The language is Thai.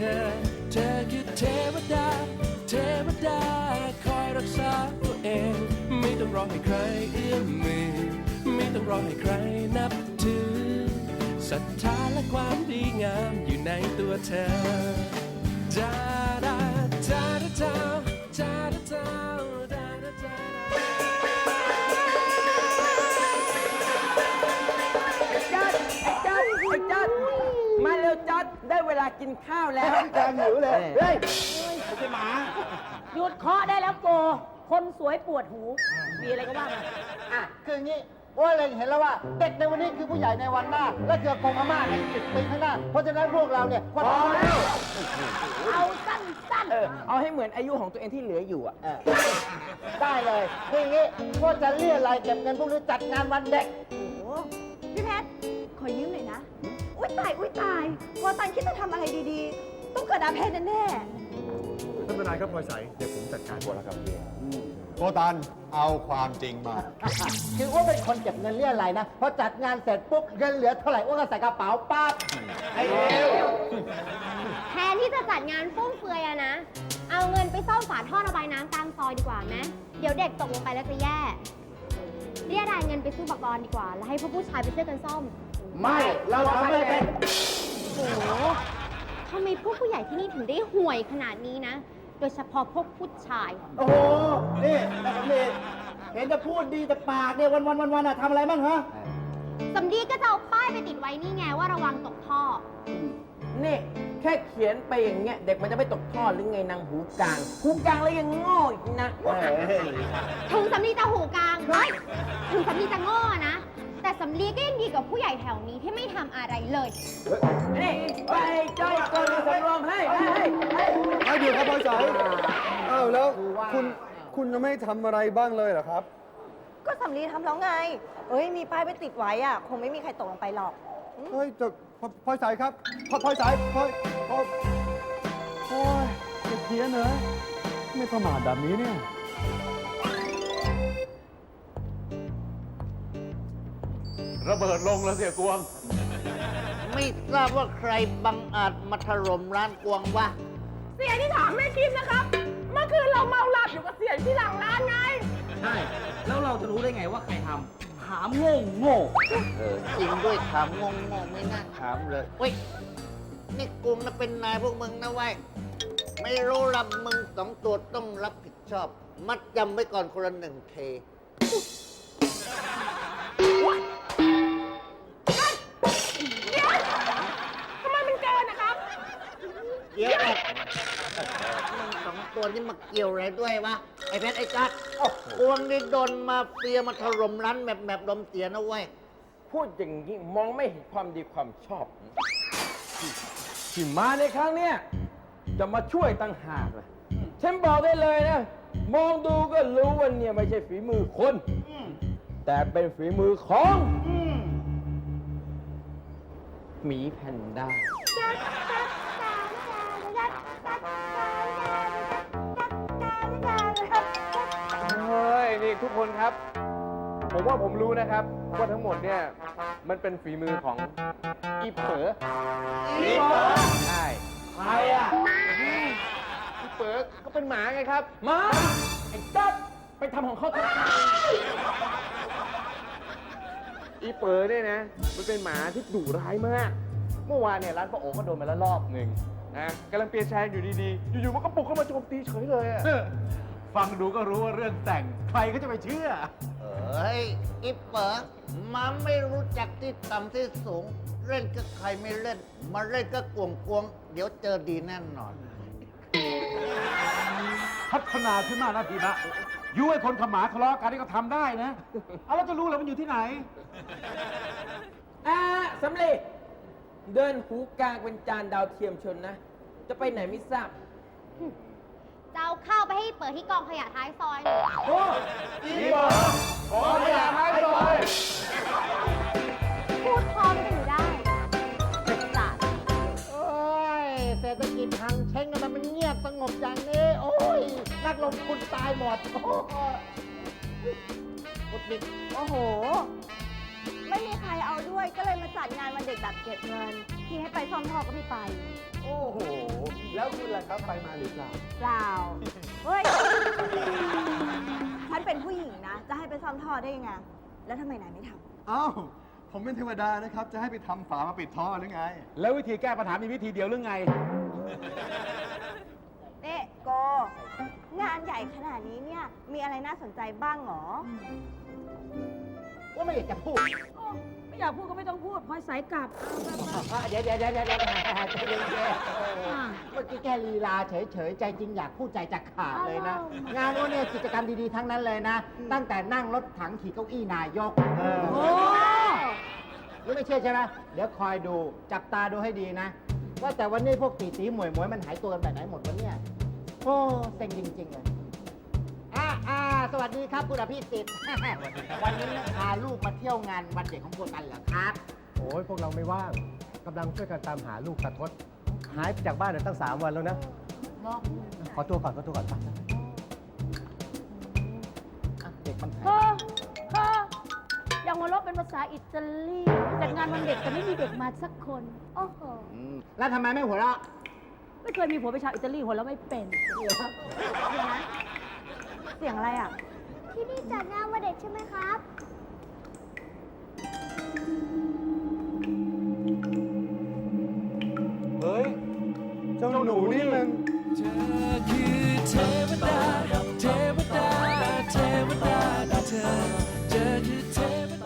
อเธอเธอคือเทวดา เทวดา คอยรักษาตัวเอง ไม่ต้องรอให้ใครเอื้อมมือ ไม่ต้องรอให้ใครนับถือศรัทธาและความดีงามอยู่ในตัวเธอจาดาจาดาจาจา มาเร็วจัดได้เวลากินข้าวแล้ว แกหิวเลย เฮ้ยหยุดเคาะได้แล้วโก คนสวยปวดหู มีอะไรก็ว่ามาอะ คืออย่างนี้ว่าเล็งเห็นแล้วว่า เด็กในวันนี้คือผู้ใหญ่ในวันหน้า และเกือบกองอาม่าในสิบปีข้างหน้า เพราะฉะนั้นพวกเราเนี่ยควรพอแล้วเอาสั้นเออเอาให้เหมือนอายุของตัวเองที่เหลืออยู่อะเออได้เลยคืออย่างนี้ว่าจะเรียรายเก็บเงินพวกนี้จัดงานวันเด็ก ตายอุ้ยตายพอตันคิดจะทำอะไรดีๆ ต้องเกิดอาเพศแน่ท่านทนายครับพลอยใสเดี๋ยวผมจัดการหมดแล้วครับโกตันเอาความจริงมา คือว่าเป็นคนเก็บเงินเรียรายนะพอจัดงานเสร็จปุ๊บเงินเหลือเท่าไหร่อ้ว่าก็ใส่กระเป๋าปั๊บไอ้เร็วแทนที่จะจัดงานฟุ่มเฟือยอะนะ เอาเงินไปซ่อมฝาท่อระบายน้ำกลางซอยดีกว่าไหมเดี๋ยวเด็กตกลงไปแล้วจะแย่ เรียรายเงินไปซื้ออุปกรณ์ดีกว่า แล้วให้พวกผู้ชายไปช่วยกันซ่อม ไม่ เราทำไม่เป็นโอ้โหทำไมพวกผู้ใหญ่ที่นี่ถึงได้ห่วยขนาดนี้นะ โดยเฉพาะพวกผู้ชาย โอ้โห นี่แต่สำเร็จเห็นจะพูดดีแต่ปากเนี่ยวันวันวันวันๆอะทำอะไรบ้างฮะ สำลีก็จะเอาป้ายไปติดไว้นี่ไงว่าระวังตกท่อ นี่แค่เขียนไปอย่างเงี้ยเด็กมันจะไม่ตกท่อหรือไงนางหูกลาง หูกลางแล้วยังโง่อีกนะ ถึงสำลีจะหูกลางเฮ้ย ถึงสำลีจะโง่นะ แต่สำลีก็ยังดีกว่าผู้ใหญ่แถวนี้ที่ไม่ทำอะไรเลย นี่ไปจ้อยคนสำรองให้ให้ให้ให้ไม่เดี๋ยวครับพลอยใสเอ้าแล้วคุณคุณจะไม่ทำอะไรบ้างเลยเหรอครับๆก็สำลีทำแล้วไง เอ้ยมีป้ายไปติดไว้อะ คงไม่มีใครตกลงไปหรอก เฮ้ยแต่พพลอยใสครับพพลอยใสพลอยพลอยโอ้ยจะเพี้ยนเหรอไม่ประมาทแบบนี้เนี่ย ระเบิดลงแล้วเสียกวง ไม่ทราบว่าใครบังอาจมาถล่มร้านกวงวะ เสียที่ถามแม่คิมนะครับ เมื่อคืนเราเมาหลับอยู่กับเสียที่หลังร้านไง ใช่ แล้วเราจะรู้ได้ไงว่าใครทำถามโง่โง่เออจริงด้วยถามงงงๆไม่น่าถามเลยเว้ย นี่กูนะเป็นนายพวกมึงนะเว้ย ไม่รู้รับมึงสองตัวต้องรับผิดชอบ มัดจำไว้ก่อนคนละหนึ่งเทท ดี๋ยวก่อนมึงสองตัวนี่มาเกี่ยวอะไรด้วยวะ ไอ้เพชรไอ้จัดกวงนี่โดนมาเฟียมาถล่มร้านแบบแบบลมเสียนะเว้ย พูดอย่างนี้มองไม่เห็นความดีความชอบที่มาในครั้งเนี้ยจะมาช่วยตั้งหากเลยฉันบอกได้เลยนะ มองดูก็รู้ว่าเนี่ยไม่ใช่ฝีมือคน แต่เป็นฝีมือของหมีแพนด้าเทุกคนครับ ผมว่าผมรู้นะครับว่าทั้งหมดเนี่ยมันเป็นฝีมือของอีเผลออีเผลอใช่ใครอะอีเผลอก็เป็นหมาไงครับมาไอ้จัดไปทำของเขาเถอะอีเปอร์เนี่ยนะ มันเป็นหมาที่ดุร้ายมาก เมื่อวานเนี่ยร้านป้าโอ๋ก็โดนไปแล้วรอบหนึ่งนะกำลังเปลี่ยนแชร์อยู่ดีๆ อยู่ๆมันก็ปลุกเข้ามาโจมตีเฉยเลยอะ ฟังดูก็รู้ว่าเรื่องแต่งใครก็จะไปเชื่อ เอ้ยอิปเปิร์มาไม่รู้จักที่ต่ำที่สูง เล่นก็ใครไม่เล่น มาเล่นก็กวงกวงเดี๋ยวเจอดีแน่นอน พัฒนาขึ้นมากนะพี่นะยุให้คนขมาทะเลาะกันนี่ก็ทำได้นะเอาแล้วจะรู้แล้วมันอยู่ที่ไหน อ่าสำเร็จ เดินหูกลางเป็นจานดาวเทียมชนนะ จะไปไหนไม่ทราบ จะเอาข้าวไปให้เปิดที่กองขยะท้ายซอยหน่อย โอ้นี่บอกขอขยะท้ายซอยพูดพร้อมกันอยู่ได้จัดโอ้ยเศรษฐกิจทางเช้งทำไมมันเงียบสงบอย่างนี้ โอ้ย นักลงทุนตายหมด โอ้ยหมดบิด โอ้โห ไม่มีใครเอาด้วย ก็เลยมาจัดงานวันเด็กแบบเก็บเงินที่ให้ไปซ่อมท่อก็ไม่ไป โอ้โห แล้วคุณล่ะครับไปมาหรือเปล่า เปล่า เฮ้ย ฉันเป็นผู้หญิงนะ จะให้ไปซ่อมท่อได้ยังไง แล้วทำไมนายไม่ทำเอ้า ผมเป็นเทวดานะครับ จะให้ไปทำฝามาปิดท่อหรือไง แล้ววิธีแก้ปัญหามีวิธีเดียวหรือไงเน่โก งานใหญ่ขนาดนี้เนี่ย มีอะไรน่าสนใจบ้างหรอ ว่าไม่อยากจะพูดไม่อยากพูดก็ไม่ต้องพูดพลอยสายกลับเดี๋ยวเดี๋ยวเดี๋ยวเดี๋ยวเดี๋ยวใจเย็นๆเมื่อกี้แค่ลีลาเฉยๆ ใจจริงอยากพูดใจจะขาดเลยนะ งานว่าเนี่ยกิจกรรมดีๆทั้งนั้นเลยนะ ตั้งแต่นั่งรถถังขี่เก้าอี้นายกเออโอ้หรือไม่เชื่อใช่ไหมเดี๋ยวคอยดูจับตาดูให้ดีนะ ว่าแต่วันนี้พวกตีตีหมวยหมวยมันหายตัวกันแบบไหนหมดวะเนี่ย โอ้เซ็งจริงๆเลย อ่าอ่าสวัสดีครับคุณอภิสิทธิ์ วันนี้พาลูกมาเที่ยวงานวันเด็กของพวกกันเหรอครับ โอ้ยพวกเราไม่ว่างกำลังช่วยกันตามหาลูกตาทศหายไปจากบ้านเนี่ยตั้งสามวันแล้วนะ ขอตัวก่อนขอตัวก่อนไปอะเด็กมันเฮ้อเฮ้อยังหัวเราะเป็นภาษาอิตาลี จัดงานวันเด็กแต่ไม่มีเด็กมาสักคน โอ้โห อืมแล้วทำไมไม่หัวเราะ ไม่เคยมีผัวเป็นชาวอิตาลีหัวเราะไม่เป็น เสียงอะไรอะ ที่นี่จัดงานวันเด็กใช่ไหมครับ